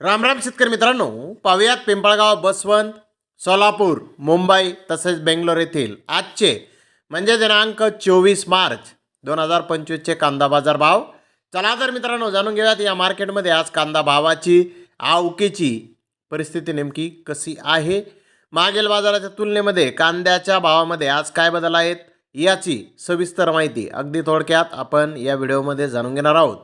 राम राम शेतकरी मित्रांनो. पाहुयात पिंपळगाव बसवंत सोलापूर मुंबई तसेच बेंगलोर येथील आजचे म्हणजे दिनांक चोवीस मार्च दोन हजार पंचवीसचे कांदा बाजार भाव. चला तर मित्रांनो जाणून घेऊयात या मार्केटमध्ये आज कांदा भावाची आवकेची परिस्थिती नेमकी कशी आहे? मागील बाजाराच्या तुलनेमध्ये कांद्याच्या भावामध्ये आज काय बदल आहेत याची सविस्तर माहिती अगदी थोडक्यात आपण या व्हिडिओमध्ये जाणून घेणार आहोत.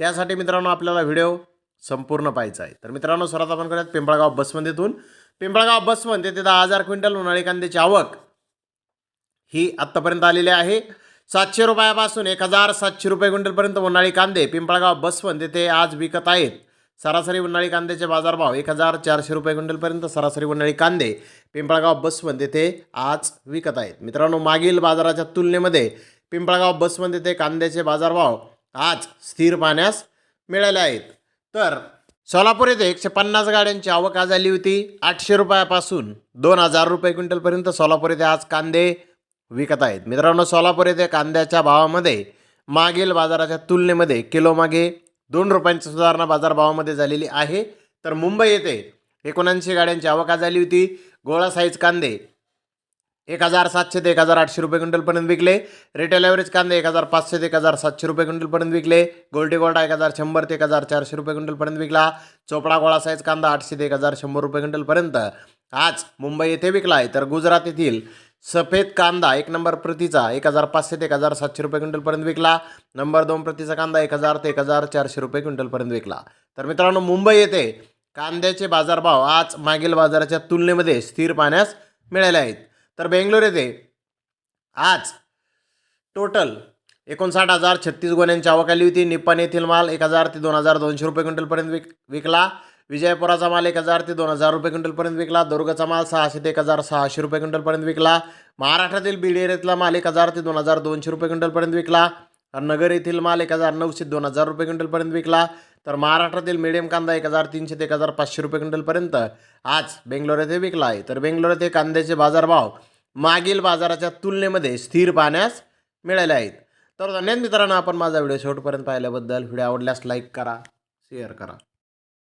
त्यासाठी मित्रांनो आपल्याला व्हिडिओ संपूर्ण पाहायचं आहे. तर मित्रांनो सर्वात आपण करूयात पिंपळगाव बसमध्येतून पिंपळगाव बसमध्ये ते दहा हजार क्विंटल उन्हाळी कांद्याची आवक ही आत्तापर्यंत आलेली आहे. सातशे रुपयापासून एक हजार सातशे रुपये क्विंटलपर्यंत उन्हाळी कांदे पिंपळगाव बसवंत येथे आज विकत आहेत. सरासरी उन्हाळी कांद्याचे बाजारभाव एक हजार चारशे रुपये क्विंटलपर्यंत सरासरी उन्हाळी कांदे पिंपळगाव बसवंत येथे आज विकत आहेत. मित्रांनो मागील बाजाराच्या तुलनेमध्ये पिंपळगाव बसवंत येथे कांद्याचे बाजारभाव आज स्थिर पाहण्यास मिळाले आहेत. तर सोलापूर येथे एकशे पन्नास गाड्यांची आवक आज आली होती. आठशे रुपयापासून दोन हजार रुपये क्विंटलपर्यंत सोलापूर येथे आज कांदे विकत आहेत. मित्रांनो सोलापूर येथे कांद्याच्या भावामध्ये मागील बाजाराच्या तुलनेमध्ये किलोमागे दोन रुपयांची सुधारणा बाजारभावामध्ये झालेली आहे. तर मुंबई येथे एकोणऐंशी गाड्यांची आवक आज झाली होती. गोळा साईज कांदे एक हजार सातशे ते एक हजार आठशे रुपये क्विंटलपर्यंत विकले. रिटेल ॲव्हरेज कांदे एक हजार पाचशे ते एक हजार सातशे रुपये क्विंटलपर्यंत विकले. गोल्डी गोल्डा एक हजार शंभर ते एक हजार चारशे रुपये क्विंटलपर्यंत विकला. चोपडा गोळा साईज कांदा आठशे ते एक हजार शंभर रुपये क्विंटलपर्यंत आज मुंबई येथे विकला आहे तर गुजरात येथील सफेद कांदा एक नंबर प्रतीचा एक हजार पाचशे ते एक हजार सातशे रुपये क्विंटलपर्यंत विकला. नंबर दोन प्रतीचा कांदा एक हजार ते एक हजार चारशे रुपये क्विंटलपर्यंत विकला. तर मित्रांनो मुंबई येथे कांद्याचे बाजारभाव आज मागील बाजाराच्या तुलनेमध्ये स्थिर पाहण्यास मिळाले आहेत. तर बेंगलोर येथे आज टोटल एकोणसाठ हजार छत्तीस गोण्यांची आवक आली होती. निप्पाण येथील माल एक हजार ते दोन हजार दोनशे रुपये क्विंटलपर्यंत विक विकला. विजयपुराचा माल एक हजार ते दोन हजार रुपये क्विंटलपर्यंत विकला. दुर्गचा माल सहाशे ते एक हजार सहाशे रुपये क्विंटलपर्यंत विकला. महाराष्ट्रातील बीड एरियातला माल एक हजार ते दोन हजार दोनशे रुपये क्विंटलपर्यंत विकला. नगर येथील माल एक हजार नऊशे दोन हजार रुपये क्विंटलपर्यंत विकला. तर महाराष्ट्रातील मिडियम कांदा एक हजार तीनशे ते एक हजार पाचशे रुपये क्विंटलपर्यंत आज बेंगलोर येथे विकला आहे. तर बेंगलोर येथे कांद्याचे बाजारभाव मागील बाजाराच्या तुलनेमध्ये स्थिर पाहण्यास मिळाले आहेत. तर धन्यवाद मित्रांनो आपण माझा व्हिडिओ शेवटपर्यंत पाहिल्याबद्दल. व्हिडिओ आवडल्यास लाईक करा शेअर करा.